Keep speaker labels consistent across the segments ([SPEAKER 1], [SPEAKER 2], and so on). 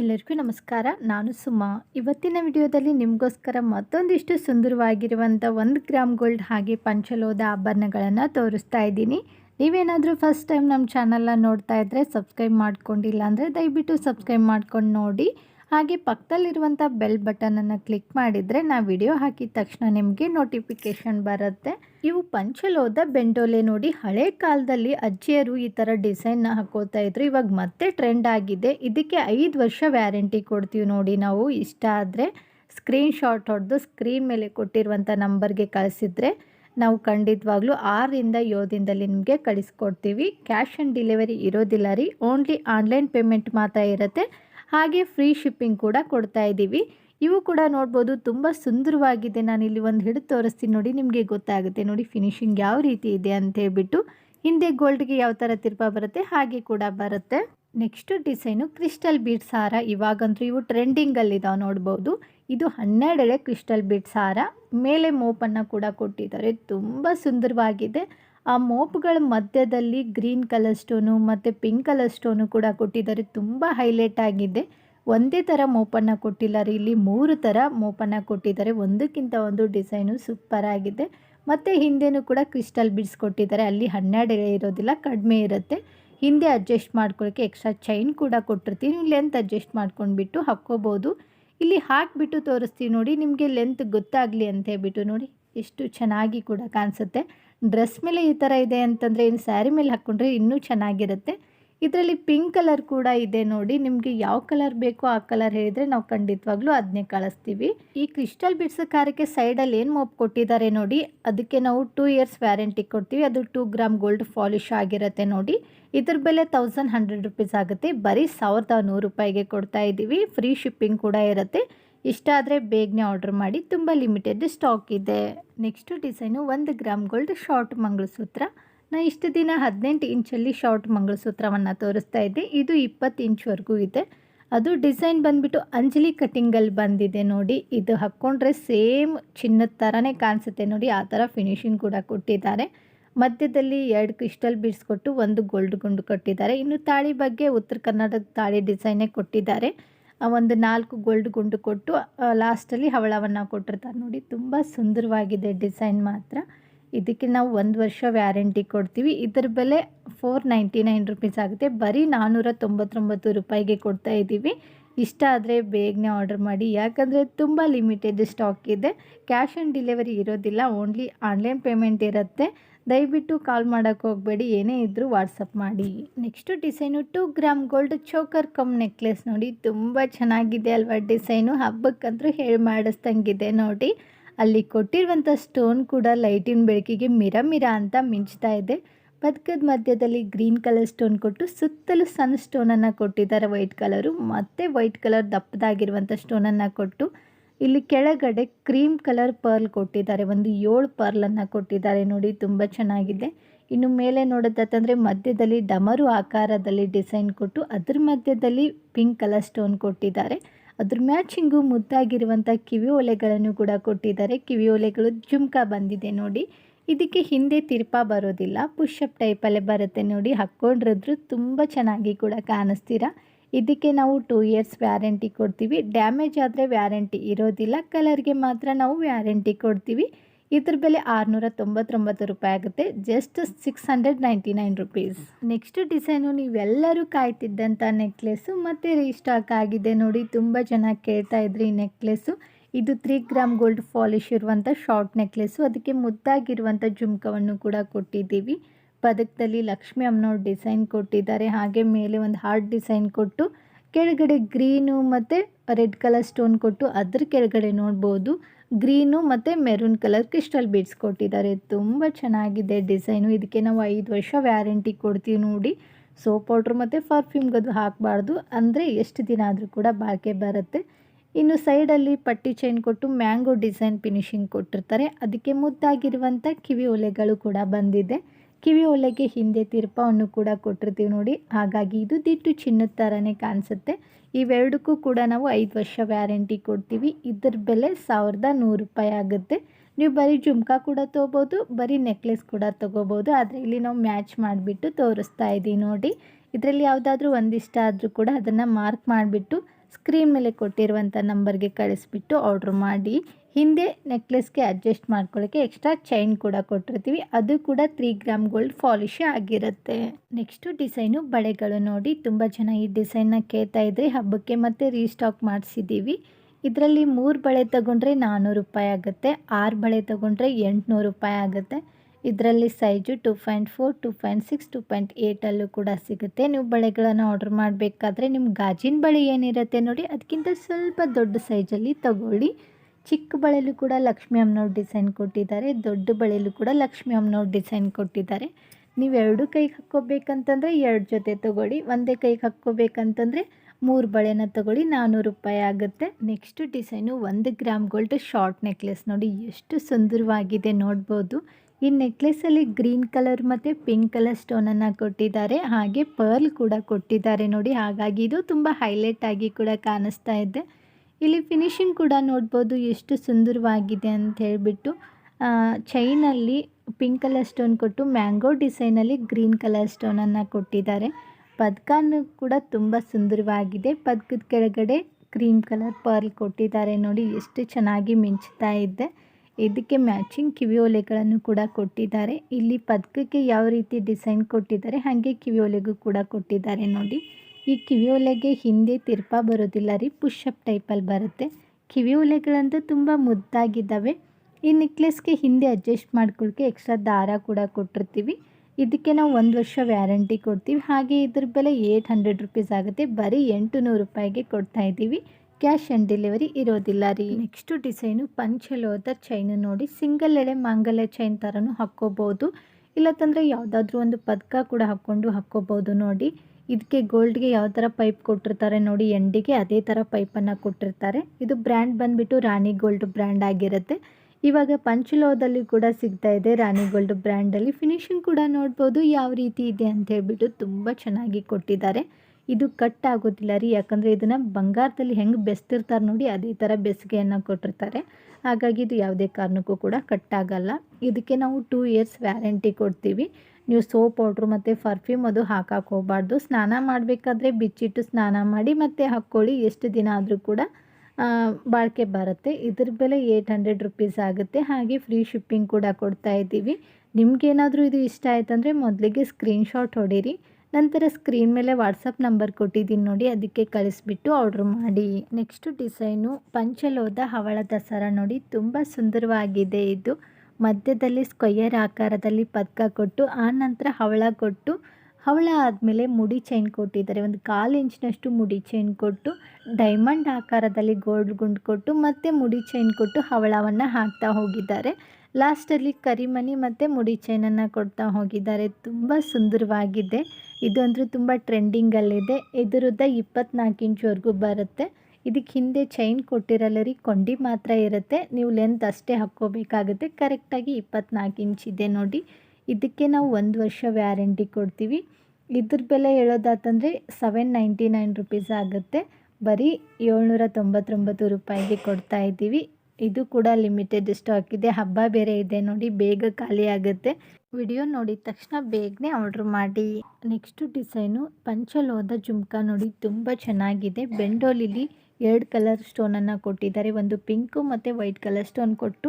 [SPEAKER 1] ಎಲ್ಲರಿಗೂ ನಮಸ್ಕಾರ. ನಾನು ಸುಮಾ. ಇವತ್ತಿನ ವಿಡಿಯೋದಲ್ಲಿ ನಿಮಗೋಸ್ಕರ ಮತ್ತೊಂದಿಷ್ಟು ಸುಂದರವಾಗಿರುವಂಥ ಒಂದು ಗ್ರಾಮ್ ಗೋಲ್ಡ್ ಹಾಗೆ ಪಂಚಲೋದ ಆಭರಣಗಳನ್ನು ತೋರಿಸ್ತಾ ಇದ್ದೀನಿ. ನೀವೇನಾದರೂ ಫಸ್ಟ್ ಟೈಮ್ ನಮ್ಮ ಚಾನಲ್ನ ನೋಡ್ತಾ ಇದ್ದರೆ ಸಬ್ಸ್ಕ್ರೈಬ್ ಮಾಡ್ಕೊಂಡಿಲ್ಲ ಅಂದರೆ ದಯವಿಟ್ಟು ಸಬ್ಸ್ಕ್ರೈಬ್ ಮಾಡ್ಕೊಂಡು ನೋಡಿ. ಹಾಗೆ ಪಕ್ಕದಲ್ಲಿರುವಂಥ ಬೆಲ್ ಬಟನನ್ನು ಕ್ಲಿಕ್ ಮಾಡಿದರೆ ನಾ ವಿಡಿಯೋ ಹಾಕಿದ ತಕ್ಷಣ ನಿಮಗೆ ನೋಟಿಫಿಕೇಷನ್ ಬರುತ್ತೆ. ಇವು ಪಂಚಲೋದ ಬೆಂಡೋಲೆ ನೋಡಿ, ಹಳೆ ಕಾಲದಲ್ಲಿ ಅಜ್ಜಿಯರು ಈ ಥರ ಡಿಸೈನ್ನ ಹಾಕೋತಾ ಇದ್ರು. ಇವಾಗ ಮತ್ತೆ ಟ್ರೆಂಡ್ ಆಗಿದೆ. ಇದಕ್ಕೆ ಐದು ವರ್ಷ ವ್ಯಾರಂಟಿ ಕೊಡ್ತೀವಿ ನೋಡಿ ನಾವು. ಇಷ್ಟ ಆದರೆ ಸ್ಕ್ರೀನ್ ಶಾಟ್ ಹೊಡೆದು ಸ್ಕ್ರೀನ್ ಮೇಲೆ ಕೊಟ್ಟಿರುವಂಥ ನಂಬರ್ಗೆ ಕಳಿಸಿದ್ರೆ ನಾವು ಖಂಡಿತವಾಗ್ಲೂ ಆರರಿಂದ ಏಳು ನಿಮಗೆ ಕಳಿಸ್ಕೊಡ್ತೀವಿ. ಕ್ಯಾಶ್ ಆನ್ ಡೆಲಿವರಿ ಇರೋದಿಲ್ಲ ರೀ. ಓನ್ಲಿ ಆನ್ಲೈನ್ ಪೇಮೆಂಟ್ ಮಾತ್ರ ಇರುತ್ತೆ. ಹಾಗೆ ಫ್ರೀ ಶಿಪ್ಪಿಂಗ್ ಕೂಡ ಕೊಡ್ತಾ ಇದ್ದೀವಿ. ಇವು ಕೂಡ ನೋಡ್ಬೋದು ತುಂಬ ಸುಂದರವಾಗಿದೆ. ನಾನು ಇಲ್ಲಿ ಒಂದು ಹಿಡಿದು ತೋರಿಸ್ತೀನಿ ನೋಡಿ, ನಿಮಗೆ ಗೊತ್ತಾಗುತ್ತೆ ನೋಡಿ ಫಿನಿಶಿಂಗ್ ಯಾವ ರೀತಿ ಇದೆ ಅಂತ ಹೇಳ್ಬಿಟ್ಟು. ಹಿಂದೆ ಗೋಲ್ಡ್ಗೆ ಯಾವ ಥರ ತಿರ್ಪ ಬರುತ್ತೆ, ಹಾಗೆ ಕೂಡ ಬರುತ್ತೆ. ನೆಕ್ಸ್ಟ್ ಡಿಸೈನು ಕ್ರಿಸ್ಟಲ್ ಬೀಟ್ಸ್ ಹಾರ ಇವಾಗಂತೂ ಇವು ಟ್ರೆಂಡಿಂಗಲ್ಲಿದ್ದಾವೆ ನೋಡ್ಬೋದು. ಇದು ಹನ್ನೆರಡೆಳೆ ಕ್ರಿಸ್ಟಲ್ ಬೀಟ್ಸ್ ಹಾರ ಮೇಲೆ ಮೋಪನ್ನು ಕೂಡ ಕೊಟ್ಟಿದ್ದಾರೆ. ತುಂಬ ಸುಂದರವಾಗಿದೆ. ಆ ಮೋಪ್ಗಳ ಮಧ್ಯದಲ್ಲಿ ಗ್ರೀನ್ ಕಲರ್ ಸ್ಟೋನು ಮತ್ತು ಪಿಂಕ್ ಕಲರ್ ಸ್ಟೋನು ಕೂಡ ಕೊಟ್ಟಿದ್ದಾರೆ. ತುಂಬ ಹೈಲೈಟ್ ಆಗಿದೆ. ಒಂದೇ ಥರ ಮೋಪನ್ನು ಕೊಟ್ಟಿಲ್ಲ ರೀ ಇಲ್ಲಿ ಮೂರು ಥರ ಮೋಪನ್ನು ಕೊಟ್ಟಿದ್ದಾರೆ. ಒಂದಕ್ಕಿಂತ ಒಂದು ಡಿಸೈನು ಸೂಪರ್ ಆಗಿದೆ. ಮತ್ತು ಹಿಂದೆನೂ ಕೂಡ ಕ್ರಿಸ್ಟಲ್ ಬಿಡ್ಸ್ ಕೊಟ್ಟಿದ್ದಾರೆ. ಅಲ್ಲಿ ಹನ್ನೆರಡು ಇರೋದಿಲ್ಲ, ಕಡಿಮೆ ಇರುತ್ತೆ. ಹಿಂದೆ ಅಡ್ಜಸ್ಟ್ ಮಾಡ್ಕೊಳ್ಳೋಕ್ಕೆ ಎಕ್ಸ್ಟ್ರಾ ಚೈನ್ ಕೂಡ ಕೊಟ್ಟಿರ್ತೀನಿ. ಲೆಂತ್ ಅಡ್ಜಸ್ಟ್ ಮಾಡ್ಕೊಂಡ್ಬಿಟ್ಟು ಹಾಕ್ಕೋಬೋದು. ಇಲ್ಲಿ ಹಾಕಿಬಿಟ್ಟು ತೋರಿಸ್ತೀವಿ ನೋಡಿ, ನಿಮಗೆ ಲೆಂತ್ ಗೊತ್ತಾಗಲಿ ಅಂತ ಹೇಳ್ಬಿಟ್ಟು ನೋಡಿ, ಎಷ್ಟು ಚೆನ್ನಾಗಿ ಕೂಡ ಕಾಣಿಸುತ್ತೆ. ಡ್ರೆಸ್ ಮೇಲೆ ಈ ಥರ ಇದೆ ಅಂತಂದರೆ ಇನ್ನು ಸ್ಯಾರಿ ಮೇಲೆ ಹಾಕ್ಕೊಂಡ್ರೆ ಇನ್ನೂ ಚೆನ್ನಾಗಿರುತ್ತೆ. ಇದರಲ್ಲಿ ಪಿಂಕ್ ಕಲರ್ ಕೂಡ ಇದೆ ನೋಡಿ, ನಿಮಗೆ ಯಾವ ಕಲರ್ ಬೇಕೋ ಆ ಕಲರ್ ಹೇಳಿದರೆ ನಾವು ಖಂಡಿತವಾಗ್ಲೂ ಅದನ್ನೇ ಕಳಿಸ್ತೀವಿ. ಈ ಕ್ರಿಸ್ಟಲ್ ಬಿಡ್ಸ್ ಕಾರಕ್ಕೆ ಸೈಡಲ್ಲಿ ಏನು ಮೋಪ್ ಕೊಟ್ಟಿದ್ದಾರೆ ನೋಡಿ, ಅದಕ್ಕೆ ನಾವು ಟೂ ಇಯರ್ಸ್ ವ್ಯಾರಂಟಿ ಕೊಡ್ತೀವಿ. ಅದು ಟೂ ಗ್ರಾಮ್ ಗೋಲ್ಡ್ ಫಾಲಿಶ್ ಆಗಿರುತ್ತೆ ನೋಡಿ. ಇದ್ರ ಬೆಲೆ ತೌಸಂಡ್ ಹಂಡ್ರೆಡ್ ರುಪೀಸ್ ಆಗುತ್ತೆ. ಬರೀ ಸಾವಿರದ ನೂರು ರೂಪಾಯಿಗೆ ಕೊಡ್ತಾ ಇದ್ದೀವಿ ಫ್ರೀ ಶಿಪ್ಪಿಂಗ್ ಕೂಡ ಇರುತ್ತೆ. ಇಷ್ಟ ಆದರೆ ಬೇಗನೆ ಆರ್ಡರ್ ಮಾಡಿ. ತುಂಬ ಲಿಮಿಟೆಡ್ ಸ್ಟಾಕ್ ಇದೆ. ನೆಕ್ಸ್ಟು ಡಿಸೈನು ಒಂದು ಗ್ರಾಮ್ ಗೋಲ್ಡ್ ಶಾರ್ಟ್ ಮಂಗಳಸೂತ್ರ. ನಾ ಇಷ್ಟು ದಿನ ಹದಿನೆಂಟು ಇಂಚಲ್ಲಿ ಶಾರ್ಟ್ ಮಂಗಳಸೂತ್ರವನ್ನು ತೋರಿಸ್ತಾ ಇದ್ದೆ. ಇದು ಇಪ್ಪತ್ತು ಇಂಚ್ವರೆಗೂ ಇದೆ. ಅದು ಡಿಸೈನ್ ಬಂದುಬಿಟ್ಟು ಅಂಜಲಿ ಕಟಿಂಗಲ್ಲಿ ಬಂದಿದೆ ನೋಡಿ. ಇದು ಹಾಕ್ಕೊಂಡ್ರೆ ಸೇಮ್ ಚಿನ್ನದ ಥರನೇ ಕಾಣಿಸುತ್ತೆ ನೋಡಿ. ಆ ಥರ ಫಿನಿಶಿಂಗ್ ಕೂಡ ಕೊಟ್ಟಿದ್ದಾರೆ. ಮಧ್ಯದಲ್ಲಿ ಎರಡು ಕ್ರಿಸ್ಟಲ್ ಬಿಡಿಸ್ಕೊಟ್ಟು ಒಂದು ಗೋಲ್ಡ್ ಗುಂಡು ಕೊಟ್ಟಿದ್ದಾರೆ. ಇನ್ನು ತಾಳಿ ಬಗ್ಗೆ ಉತ್ತರ ಕರ್ನಾಟಕ ತಾಳಿ ಡಿಸೈನೇ ಕೊಟ್ಟಿದ್ದಾರೆ. ಒಂದು ನಾಲ್ಕು ಗೋಲ್ಡ್ ಗುಂಡು ಕೊಟ್ಟು ಲಾಸ್ಟಲ್ಲಿ ಹವಳವನ್ನು ಕೊಟ್ಟಿರ್ತಾರೆ ನೋಡಿ. ತುಂಬ ಸುಂದರವಾಗಿದೆ ಡಿಸೈನ್ ಮಾತ್ರ. ಇದಕ್ಕೆ ನಾವು ಒಂದು ವರ್ಷ ವ್ಯಾರಂಟಿ ಕೊಡ್ತೀವಿ. ಇದರ ಬೆಲೆ ಫೋರ್ ನೈಂಟಿ ನೈನ್ ರುಪೀಸ್ ಆಗುತ್ತೆ. ಬರೀ ನಾನ್ನೂರ ತೊಂಬತ್ತೊಂಬತ್ತು ರೂಪಾಯಿಗೆ ಕೊಡ್ತಾ ಇದ್ದೀವಿ. ಇಷ್ಟ ಆದರೆ ಬೇಗನೆ ಆರ್ಡರ್ ಮಾಡಿ. ಯಾಕಂದರೆ ತುಂಬ ಲಿಮಿಟೆಡ್ ಸ್ಟಾಕ್ ಇದೆ. ಕ್ಯಾಶ್ ಆನ್ ಡೆಲಿವರಿ ಇರೋದಿಲ್ಲ. ಓನ್ಲಿ ಆನ್ಲೈನ್ ಪೇಮೆಂಟ್ ಇರುತ್ತೆ. ದಯವಿಟ್ಟು ಕಾಲ್ ಮಾಡೋಕ್ಕೆ ಹೋಗಬೇಡಿ, ಏನೇ ಇದ್ದರೂ ವಾಟ್ಸಪ್ ಮಾಡಿ. Next design two gram gold choker cum necklace ನೋಡಿ, ತುಂಬ ಚೆನ್ನಾಗಿದೆ ಅಲ್ವಾ ಡಿಸೈನು ಹಬ್ಬಕ್ಕಂತೂ ಹೇಳಿ ಮಾಡಿಸ್ದಂಗಿದೆ ನೋಡಿ. ಅಲ್ಲಿ ಕೊಟ್ಟಿರುವಂಥ ಸ್ಟೋನ್ ಕೂಡ ಲೈಟಿನ ಬೆಳಕಿಗೆ ಮಿರ ಮಿರ ಅಂತ ಮಿಂಚ್ತಾ ಇದೆ. ಬದುಕದ ಮಧ್ಯದಲ್ಲಿ ಗ್ರೀನ್ ಕಲರ್ ಸ್ಟೋನ್ ಕೊಟ್ಟು ಸುತ್ತಲೂ ಸನ್ ಸ್ಟೋನನ್ನು ಕೊಟ್ಟಿದ್ದಾರೆ ವೈಟ್ ಕಲರು ಮತ್ತು ವೈಟ್ ಕಲರ್ ದಪ್ಪದಾಗಿರುವಂಥ ಸ್ಟೋನನ್ನು ಕೊಟ್ಟು. ಇಲ್ಲಿ ಕೆಳಗಡೆ ಕ್ರೀಮ್ ಕಲರ್ ಪರ್ಲ್ ಕೊಟ್ಟಿದ್ದಾರೆ. ಒಂದು ಏಳು ಪರ್ಲನ್ನು ಕೊಟ್ಟಿದ್ದಾರೆ. ನೋಡಿ, ತುಂಬ ಚೆನ್ನಾಗಿದೆ. ಇನ್ನು ಮೇಲೆ ನೋಡೋದಂತಂದರೆ ಮಧ್ಯದಲ್ಲಿ ಡಮರು ಆಕಾರದಲ್ಲಿ ಡಿಸೈನ್ ಕೊಟ್ಟು, ಅದ್ರ ಮಧ್ಯದಲ್ಲಿ ಪಿಂಕ್ ಕಲರ್ ಸ್ಟೋನ್ ಕೊಟ್ಟಿದ್ದಾರೆ. ಅದ್ರ ಮ್ಯಾಚಿಂಗು ಮುದ್ದಾಗಿರುವಂಥ ಕಿವಿ ಒಲೆಗಳನ್ನು ಕೂಡ ಕೊಟ್ಟಿದ್ದಾರೆ. ಕಿವಿ ಒಲೆಗಳು ಜುಮ್ಕ ಬಂದಿದೆ ನೋಡಿ. ಇದಕ್ಕೆ ಹಿಂದೆ ತಿರ್ಪ ಬರೋದಿಲ್ಲ. ಪುಷಪ್ ಟೈಪಲ್ಲೇ ಬರುತ್ತೆ ನೋಡಿ. ಹಾಕ್ಕೊಂಡಿರಿದ್ರು ತುಂಬ ಚೆನ್ನಾಗಿ ಕೂಡ ಕಾಣಿಸ್ತೀರಾ? ಇದಕ್ಕೆ ನಾವು ಟೂ ಇಯರ್ಸ್ ವ್ಯಾರಂಟಿ ಕೊಡ್ತೀವಿ. ಡ್ಯಾಮೇಜ್ ಆದರೆ ವ್ಯಾರಂಟಿ ಇರೋದಿಲ್ಲ. ಕಲರ್ಗೆ ಮಾತ್ರ ನಾವು ವ್ಯಾರಂಟಿ ಕೊಡ್ತೀವಿ. ಇದ್ರ ಬೆಲೆ ಆರುನೂರ ತೊಂಬತ್ತೊಂಬತ್ತು ರೂಪಾಯಿ ಆಗುತ್ತೆ. Just six hundred ninety nine rupees next design ನೀವೆಲ್ಲರೂ ಕಾಯ್ತಿದ್ದಂಥ ನೆಕ್ಲೆಸ್ಸು ಮತ್ತು ರೀಸ್ಟಾಕ್ ಆಗಿದೆ ನೋಡಿ. ತುಂಬ ಜನ ಕೇಳ್ತಾ ಇದ್ರಿ ಈ ನೆಕ್ಲೆಸ್ಸು ಇದು ತ್ರೀ ಗ್ರಾಮ್ ಗೋಲ್ಡ್ ಫಾಲಿಶ್ ಇರುವಂಥ ಶಾರ್ಟ್ ನೆಕ್ಲೆಸ್ಸು ಅದಕ್ಕೆ ಮುದ್ದಾಗಿರುವಂಥ ಜುಮ್ಕವನ್ನು ಕೂಡ ಕೊಟ್ಟಿದ್ದೀವಿ. ಪದಕದಲ್ಲಿ ಲಕ್ಷ್ಮಿ ಅಮ್ಮನವ್ರು ಡಿಸೈನ್ ಕೊಟ್ಟಿದ್ದಾರೆ. ಹಾಗೆ ಮೇಲೆ ಒಂದು ಹಾರ್ಟ್ ಡಿಸೈನ್ ಕೊಟ್ಟು, ಕೆಳಗಡೆ ಗ್ರೀನು ಮತ್ತು ರೆಡ್ ಕಲರ್ ಸ್ಟೋನ್ ಕೊಟ್ಟು ಅದ್ರ ಕೆಳಗಡೆ ನೋಡ್ಬೋದು. ಗ್ರೀನು ಮತ್ತು ಮೆರೂನ್ ಕಲರ್ ಕ್ರಿಸ್ಟಲ್ ಬೀಡ್ಸ್ ಕೊಟ್ಟಿದ್ದಾರೆ. ತುಂಬ ಚೆನ್ನಾಗಿದೆ ಡಿಸೈನು. ಇದಕ್ಕೆ ನಾವು ಐದು ವರ್ಷ ವ್ಯಾರಂಟಿ ಕೊಡ್ತೀವಿ ನೋಡಿ. ಸೋಪ್ ಪೌಡ್ರ್ ಮತ್ತು ಪರ್ಫ್ಯೂಮ್ಗದು ಹಾಕಬಾರ್ದು. ಅಂದರೆ ಎಷ್ಟು ದಿನ ಆದರೂ ಕೂಡ ಬಾಳಿಕೆ ಬರುತ್ತೆ. ಇನ್ನು ಸೈಡಲ್ಲಿ ಪಟ್ಟಿ ಚೈನ್ ಕೊಟ್ಟು ಮ್ಯಾಂಗೋ ಡಿಸೈನ್ ಫಿನಿಶಿಂಗ್ ಕೊಟ್ಟಿರ್ತಾರೆ. ಅದಕ್ಕೆ ಮುದ್ದಾಗಿರುವಂಥ ಕಿವಿ ಒಲೆಗಳು ಕೂಡ ಬಂದಿದೆ. ಕಿವಿ ಒಲೆಗೆ ಹಿಂದೆ ತಿರ್ಪವನ್ನು ಕೂಡ ಕೊಟ್ಟಿರ್ತೀವಿ ನೋಡಿ. ಹಾಗಾಗಿ ಇದು ದಿಟ್ಟು ಚಿನ್ನದ ಥರನೇ ಕಾಣಿಸುತ್ತೆ. ಇವೆರಡಕ್ಕೂ ಕೂಡ ನಾವು ಐದು ವರ್ಷ ವ್ಯಾರಂಟಿ ಕೊಡ್ತೀವಿ. ಇದ್ರ ಬೆಲೆ ಸಾವಿರದ ನೂರು ರೂಪಾಯಿ ಆಗುತ್ತೆ. ನೀವು ಬರೀ ಜುಮ್ಕಾ ಕೂಡ ತೊಗೋಬೋದು, ಬರೀ ನೆಕ್ಲೆಸ್ ಕೂಡ ತೊಗೋಬೋದು. ಆದರೆ ಇಲ್ಲಿ ನಾವು ಮ್ಯಾಚ್ ಮಾಡಿಬಿಟ್ಟು ತೋರಿಸ್ತಾ ಇದ್ದೀವಿ ನೋಡಿ. ಇದರಲ್ಲಿ ಯಾವುದಾದ್ರೂ ಒಂದಿಷ್ಟ ಆದರೂ ಕೂಡ ಅದನ್ನು ಮಾರ್ಕ್ ಮಾಡಿಬಿಟ್ಟು ಸ್ಕ್ರೀನ್ ಮೇಲೆ ಕೊಟ್ಟಿರುವಂಥ ನಂಬರ್ಗೆ ಕಳಿಸ್ಬಿಟ್ಟು ಆರ್ಡ್ರ್ ಮಾಡಿ. ಹಿಂದೆ ನೆಕ್ಲೆಸ್ಗೆ ಅಡ್ಜಸ್ಟ್ ಮಾಡ್ಕೊಳ್ಳೋಕ್ಕೆ ಎಕ್ಸ್ಟ್ರಾ ಚೈನ್ ಕೂಡ ಕೊಟ್ಟಿರ್ತೀವಿ. ಅದು ಕೂಡ ತ್ರೀ ಗ್ರಾಮ್ ಗೋಲ್ಡ್ ಫಾಲಿಶೇ ಆಗಿರುತ್ತೆ. ನೆಕ್ಸ್ಟು ಡಿಸೈನು ಬಳೆಗಳು ನೋಡಿ. ತುಂಬ ಜನ ಈ ಡಿಸೈನ್ನ ಕೇಳ್ತಾ ಇದ್ರೆ ಹಬ್ಬಕ್ಕೆ ಮತ್ತೆ ರೀಸ್ಟಾಕ್ ಮಾಡಿಸಿದ್ದೀವಿ. ಇದರಲ್ಲಿ ಮೂರು ಬಳೆ ತಗೊಂಡ್ರೆ ನಾನ್ನೂರು ರೂಪಾಯಿ ಆಗುತ್ತೆ. ಆರು ಬಳೆ ತಗೊಂಡ್ರೆ ಎಂಟುನೂರು ರೂಪಾಯಿ ಆಗುತ್ತೆ. ಇದರಲ್ಲಿ size two point four, two point six, two point ಏಯ್ಟಲ್ಲೂ ಕೂಡ ಸಿಗುತ್ತೆ. ನೀವು ಬಳೆಗಳನ್ನು ಆರ್ಡ್ರ್ ಮಾಡಬೇಕಾದ್ರೆ ನಿಮ್ಮ ಗಾಜಿನ ಬಳೆ ಏನಿರುತ್ತೆ ನೋಡಿ, ಅದಕ್ಕಿಂತ ಸ್ವಲ್ಪ ದೊಡ್ಡ ಸೈಜಲ್ಲಿ ತಗೊಳ್ಳಿ. ಚಿಕ್ಕ ಬಳೆಯಲ್ಲೂ ಕೂಡ ಲಕ್ಷ್ಮಿ ಅಮ್ಮನವ್ರ ಡಿಸೈನ್ ಕೊಟ್ಟಿದ್ದಾರೆ, ದೊಡ್ಡ ಬಳೆಯಲ್ಲೂ ಕೂಡ ಲಕ್ಷ್ಮಿ ಅಮ್ಮನವ್ರ ಡಿಸೈನ್ ಕೊಟ್ಟಿದ್ದಾರೆ. ನೀವು ಎರಡು ಕೈಗೆ ಹಾಕ್ಕೋಬೇಕಂತಂದರೆ ಎರಡು ಜೊತೆ ತೊಗೊಳ್ಳಿ, ಒಂದೇ ಕೈಗೆ ಹಾಕ್ಕೋಬೇಕಂತಂದರೆ ಮೂರು ಬಳೆನ ತಗೊಳ್ಳಿ ನಾನ್ನೂರು ರೂಪಾಯಿ ಆಗುತ್ತೆ. ನೆಕ್ಸ್ಟ್ ಡಿಸೈನು ಒಂದು ಗ್ರಾಮ್ ಗೋಲ್ಡ್ ಶಾರ್ಟ್ ನೆಕ್ಲೆಸ್ ನೋಡಿ, ಎಷ್ಟು ಸುಂದರವಾಗಿದೆ ನೋಡ್ಬೋದು. ಈ ನೆಕ್ಲೆಸಲ್ಲಿ ಗ್ರೀನ್ ಕಲರ್ ಮತ್ತು ಪಿಂಕ್ ಕಲರ್ ಸ್ಟೋನನ್ನು ಕೊಟ್ಟಿದ್ದಾರೆ, ಹಾಗೆ ಪರ್ಲ್ ಕೂಡ ಕೊಟ್ಟಿದ್ದಾರೆ ನೋಡಿ. ಹಾಗಾಗಿ ಇದು ತುಂಬ ಹೈಲೈಟ್ ಆಗಿ ಕೂಡ ಕಾಣಿಸ್ತಾ ಇದೆ. ಇಲ್ಲಿ ಫಿನಿಶಿಂಗ್ ಕೂಡ ನೋಡ್ಬೋದು ಎಷ್ಟು ಸುಂದರವಾಗಿದೆ ಅಂತ ಹೇಳಿಬಿಟ್ಟು. ಚೈನಲ್ಲಿ ಪಿಂಕ್ ಕಲರ್ ಸ್ಟೋನ್ ಕೊಟ್ಟು ಮ್ಯಾಂಗೋ ಡಿಸೈನಲ್ಲಿ ಗ್ರೀನ್ ಕಲರ್ ಸ್ಟೋನನ್ನು ಕೊಟ್ಟಿದ್ದಾರೆ. ಪದ್ಕಾನು ಕೂಡ ತುಂಬ ಸುಂದರವಾಗಿದೆ. ಪದಕದ ಕೆಳಗಡೆ ಕ್ರೀಮ್ ಕಲರ್ ಪರ್ಲ್ ಕೊಟ್ಟಿದ್ದಾರೆ ನೋಡಿ, ಎಷ್ಟು ಚೆನ್ನಾಗಿ ಮಿಂಚ್ತಾ ಇದೆ. ಇದಕ್ಕೆ ಮ್ಯಾಚಿಂಗ್ ಕಿವಿಯೋಲೆಗಳನ್ನು ಕೂಡ ಕೊಟ್ಟಿದ್ದಾರೆ. ಇಲ್ಲಿ ಪದಕಕ್ಕೆ ಯಾವ ರೀತಿ ಡಿಸೈನ್ ಕೊಟ್ಟಿದ್ದಾರೆ, ಹಾಗೆ ಕಿವಿಯೋಲೆಗೂ ಕೂಡ ಕೊಟ್ಟಿದ್ದಾರೆ ನೋಡಿ. ಈ ಕಿವಿ ಒಲೆಗೆ ಹಿಂದೆ ತಿರ್ಪ ಬರೋದಿಲ್ಲ ರೀ ಪುಷಪ್ ಟೈಪಲ್ಲಿ ಬರುತ್ತೆ. ಕಿವಿ ಒಲೆಗಳಂತೂ ತುಂಬ ಮುದ್ದಾಗಿದ್ದಾವೆ. ಈ ನೆಕ್ಲೆಸ್ಗೆ ಹಿಂದೆ ಅಡ್ಜಸ್ಟ್ ಮಾಡ್ಕೊಳ್ಳೋಕ್ಕೆ ಎಕ್ಸ್ಟ್ರಾ ದಾರ ಕೂಡ ಕೊಟ್ಟಿರ್ತೀವಿ. ಇದಕ್ಕೆ ನಾವು ಒಂದು ವರ್ಷ ವ್ಯಾರಂಟಿ ಕೊಡ್ತೀವಿ. ಹಾಗೆ ಇದ್ರ ಬೆಲೆ ಏಯ್ಟ್ ಹಂಡ್ರೆಡ್ ರುಪೀಸ್ ಆಗುತ್ತೆ. ಬರೀ ಎಂಟು ನೂರು ರೂಪಾಯಿಗೆ ಕೊಡ್ತಾ ಇದ್ದೀವಿ. ಕ್ಯಾಶ್ ಆನ್ ಡೆಲಿವರಿ ಇರೋದಿಲ್ಲ ರೀ. ನೆಕ್ಸ್ಟು ಡಿಸೈನು ಪಂಚಲೋದ ಚೈನು ನೋಡಿ. ಸಿಂಗಲ್ ಎಳೆ ಮಾಂಗಲ್ಯ ಚೈನ್ ಥರನೂ ಹಾಕ್ಕೋಬೋದು. ಇಲ್ಲತ್ತಂದರೆ ಯಾವುದಾದ್ರೂ ಒಂದು ಪದಕ ಕೂಡ ಹಾಕ್ಕೊಂಡು ಹಾಕ್ಕೋಬೋದು ನೋಡಿ. ಇದಕ್ಕೆ ಗೋಲ್ಡ್ಗೆ ಯಾವ ಥರ ಪೈಪ್ ಕೊಟ್ಟಿರ್ತಾರೆ ನೋಡಿ ಎಂಡಿಗೆ ಅದೇ ಥರ ಪೈಪನ್ನು ಕೊಟ್ಟಿರ್ತಾರೆ. ಇದು ಬ್ರ್ಯಾಂಡ್ ಬಂದುಬಿಟ್ಟು ರಾಣಿ ಗೋಲ್ಡ್ ಬ್ರ್ಯಾಂಡ್ ಆಗಿರುತ್ತೆ. ಇವಾಗ ಪಂಚಲೋದಲ್ಲಿ ಕೂಡ ಸಿಗ್ತಾ ಇದೆ ರಾಣಿ ಗೋಲ್ಡ್ ಬ್ರ್ಯಾಂಡಲ್ಲಿ ಫಿನಿಶಿಂಗ್ ಕೂಡ ನೋಡ್ಬೋದು, ಯಾವ ರೀತಿ ಇದೆ ಅಂತ ಹೇಳ್ಬಿಟ್ಟು ತುಂಬ ಚೆನ್ನಾಗಿ ಕೊಟ್ಟಿದ್ದಾರೆ. ಇದು ಕಟ್ ಆಗೋದಿಲ್ಲ ರೀ, ಯಾಕಂದರೆ ಇದನ್ನು ಬಂಗಾರದಲ್ಲಿ ಹೆಂಗೆ ಬೆಸ್ತಿರ್ತಾರೆ ನೋಡಿ, ಅದೇ ಥರ ಬೆಸಿಗೆಯನ್ನು ಕೊಟ್ಟಿರ್ತಾರೆ. ಹಾಗಾಗಿ ಇದು ಯಾವುದೇ ಕಾರಣಕ್ಕೂ ಕೂಡ ಕಟ್ ಆಗಲ್ಲ. ಇದಕ್ಕೆ ನಾವು ಟೂ ಇಯರ್ಸ್ ವ್ಯಾರಂಟಿ ಕೊಡ್ತೀವಿ. ನೀವು ಸೋಪ್ ಪೌಡ್ರು ಮತ್ತು ಪರ್ಫ್ಯೂಮ್ ಅದು ಹಾಕಕ್ಕೆ ಹೋಗಬಾರ್ದು. ಸ್ನಾನ ಮಾಡಬೇಕಾದ್ರೆ ಬಿಚ್ಚಿಟ್ಟು ಸ್ನಾನ ಮಾಡಿ ಮತ್ತೆ ಹಾಕ್ಕೊಳ್ಳಿ. ಎಷ್ಟು ದಿನ ಆದರೂ ಕೂಡ ಬಾಳಿಕೆ ಬರುತ್ತೆ. ಇದ್ರ ಬೆಲೆ ಏಯ್ಟ್ ಹಂಡ್ರೆಡ್ ರುಪೀಸ್ ಆಗುತ್ತೆ. ಹಾಗೆ ಫ್ರೀ ಶಿಪ್ಪಿಂಗ್ ಕೂಡ ಕೊಡ್ತಾ ಇದ್ದೀವಿ. ನಿಮಗೇನಾದರೂ ಇದು ಇಷ್ಟ ಆಯ್ತಂದರೆ ಮೊದಲಿಗೆ ಸ್ಕ್ರೀನ್ಶಾಟ್ ಹೊಡೀರಿ. ನಂತರ ಸ್ಕ್ರೀನ್ ಮೇಲೆ ವಾಟ್ಸಪ್ ನಂಬರ್ ಕೊಟ್ಟಿದ್ದೀನಿ ನೋಡಿ, ಅದಕ್ಕೆ ಕಳಿಸ್ಬಿಟ್ಟು ಆರ್ಡ್ರ್ ಮಾಡಿ. ನೆಕ್ಸ್ಟು ಡಿಸೈನು ಪಂಚಲೋದ ಹವಳ ದಸರಾ ನೋಡಿ. ತುಂಬ ಸುಂದರವಾಗಿದೆ ಇದು. ಮಧ್ಯದಲ್ಲಿ ಸ್ಕ್ವಯರ್ ಆಕಾರದಲ್ಲಿ ಪದಕ ಕೊಟ್ಟು ಆನಂತರ ನಂತರ ಹವಳ ಕೊಟ್ಟು, ಹವಳ ಆದಮೇಲೆ ಮುಡಿ ಚೈನ್ ಕೊಟ್ಟಿದ್ದಾರೆ. ಒಂದು ಕಾಲು ಇಂಚಿನಷ್ಟು ಮುಡಿ ಚೈನ್ ಕೊಟ್ಟು ಡೈಮಂಡ್ ಆಕಾರದಲ್ಲಿ ಗೋಲ್ಡ್ ಗುಂಡು ಕೊಟ್ಟು, ಮತ್ತೆ ಮುಡಿ ಚೈನ್ ಕೊಟ್ಟು ಹವಳವನ್ನು ಹಾಕ್ತಾ ಹೋಗಿದ್ದಾರೆ. ಲಾಸ್ಟಲ್ಲಿ ಕರಿಮಣಿ ಮತ್ತು ಮುಡಿ ಚೈನನ್ನು ಕೊಡ್ತಾ ಹೋಗಿದ್ದಾರೆ. ತುಂಬ ಸುಂದರವಾಗಿದೆ. ಇದು ಅಂದರೆ ತುಂಬ ಟ್ರೆಂಡಿಂಗಲ್ಲಿದೆ ಎದುರುದ್ದ ಇಪ್ಪತ್ನಾಲ್ಕು ಇಂಚ್ವರೆಗೂ ಬರುತ್ತೆ. ಇದಕ್ಕೆ ಹಿಂದೆ ಚೈನ್ ಕೊಟ್ಟಿರಲ್ಲ ರೀ, ಕೊಂಡಿ ಮಾತ್ರ ಇರುತ್ತೆ. ನೀವು ಲೆಂತ್ ಅಷ್ಟೇ ಹಾಕ್ಕೋಬೇಕಾಗುತ್ತೆ. ಕರೆಕ್ಟಾಗಿ ಇಪ್ಪತ್ನಾಲ್ಕು ಇಂಚ್ ಇದೆ ನೋಡಿ. ಇದಕ್ಕೆ ನಾವು ಒಂದು ವರ್ಷ ವ್ಯಾರಂಟಿ ಕೊಡ್ತೀವಿ. ಇದ್ರ ಬೆಲೆ ಹೇಳೋದಾತಂದರೆ ಸೆವೆನ್ ನೈಂಟಿ ನೈನ್ ರುಪೀಸ್ ಆಗುತ್ತೆ. ಬರೀ ಏಳ್ನೂರ ತೊಂಬತ್ತೊಂಬತ್ತು ರೂಪಾಯಿಗೆ ಕೊಡ್ತಾ ಇದ್ದೀವಿ. ಇದು ಕೂಡ ಲಿಮಿಟೆಡ್ ಸ್ಟಾಕ್ ಇದೆ. ಹಬ್ಬ ಬೇರೆ ಇದೆ ನೋಡಿ, ಬೇಗ ಖಾಲಿ ಆಗುತ್ತೆ. ವಿಡಿಯೋ ನೋಡಿದ ತಕ್ಷಣ ಬೇಗನೆ ಆರ್ಡ್ರ್ ಮಾಡಿ. ನೆಕ್ಸ್ಟು ಡಿಸೈನು ಪಂಚಲೋದ ಜುಮ್ಕ ನೋಡಿ, ತುಂಬ ಚೆನ್ನಾಗಿದೆ. ಬೆಂಡೋಲಿಲಿ ಎರಡು ಕಲರ್ ಸ್ಟೋನನ್ನು ಕೊಟ್ಟಿದ್ದಾರೆ. ಒಂದು ಪಿಂಕು ಮತ್ತು ವೈಟ್ ಕಲರ್ ಸ್ಟೋನ್ ಕೊಟ್ಟು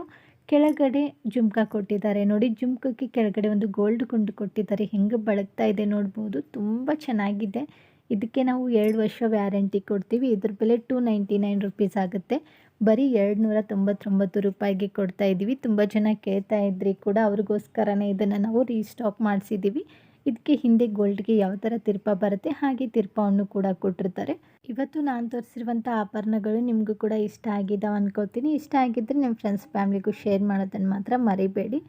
[SPEAKER 1] ಕೆಳಗಡೆ ಜುಮ್ಕ ಕೊಟ್ಟಿದ್ದಾರೆ. ನೋಡಿ, ಜುಮ್ಕಕ್ಕೆ ಕೆಳಗಡೆ ಒಂದು ಗೋಲ್ಡ್ ಗುಂಡು ಕೊಟ್ಟಿದ್ದಾರೆ. ಹೆಂಗೆ ಬಳಗ್ತಾ ಇದೆ ನೋಡ್ಬೋದು. ತುಂಬ ಚೆನ್ನಾಗಿದೆ. ಇದಕ್ಕೆ ನಾವು ಎರಡು ವರ್ಷ ವ್ಯಾರಂಟಿ ಕೊಡ್ತೀವಿ. ಇದ್ರ ಬೆಲೆ ಟೂ ನೈಂಟಿ ನೈನ್ ರುಪೀಸ್ ಆಗುತ್ತೆ. ಬರೀ ಎರಡು ನೂರ ತೊಂಬತ್ತೊಂಬತ್ತು ರೂಪಾಯಿಗೆ ಕೊಡ್ತಾ ಇದ್ದೀವಿ ತುಂಬ ಜನ ಕೇಳ್ತಾ ಇದ್ರಿ ಕೂಡ. ಅವ್ರಿಗೋಸ್ಕರನೇ ಇದನ್ನು ನಾವು ರೀಸ್ಟಾಕ್ ಮಾಡಿಸಿದ್ದೀವಿ ಇದಕ್ಕೆ ಹಿಂದೆ ಗೋಲ್ಡ್ಗೆ ಯಾವ ಥರ ತಿರ್ಪ ಬರುತ್ತೆ, ಹಾಗೆ ತಿರ್ಪವನ್ನು ಕೂಡ ಕೊಟ್ಟಿರ್ತಾರೆ. ಇವತ್ತು ನಾನು ತೋರಿಸಿರುವಂಥ ಆಭರಣಗಳು ನಿಮಗೂ ಕೂಡ ಇಷ್ಟ ಆಗಿದ್ದಾವೆ ಅನ್ಕೋತೀನಿ. ಇಷ್ಟ ಆಗಿದ್ದರೆ ನಿಮ್ಮ ಫ್ರೆಂಡ್ಸ್ ಫ್ಯಾಮ್ಲಿಗೂ ಶೇರ್ ಮಾಡೋದನ್ನು ಮಾತ್ರ ಮರಿಬೇಡಿ.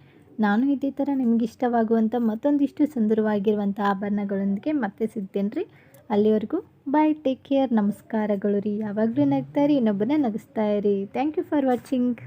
[SPEAKER 1] ನಾನು ಇದೇ ಥರ ನಿಮ್ಗೆ ಇಷ್ಟವಾಗುವಂಥ ಮತ್ತೊಂದಿಷ್ಟು ಸುಂದರವಾಗಿರುವಂಥ ಆಭರಣಗಳೊಂದಿಗೆ ಮತ್ತೆ ಸಿಗ್ತೇನೆ ರೀ ಅಲ್ಲಿವರೆಗೂ ಬಾಯ್ ಟೇಕ್ ಕೇರ್ ನಮಸ್ಕಾರಗಳು ರೀ. ಯಾವಾಗಲೂ ನಗ್ತಾ ರೀ ಇನ್ನೊಬ್ಬನೇ ನಗಿಸ್ತಾ ಇರಿ. Thank you for watching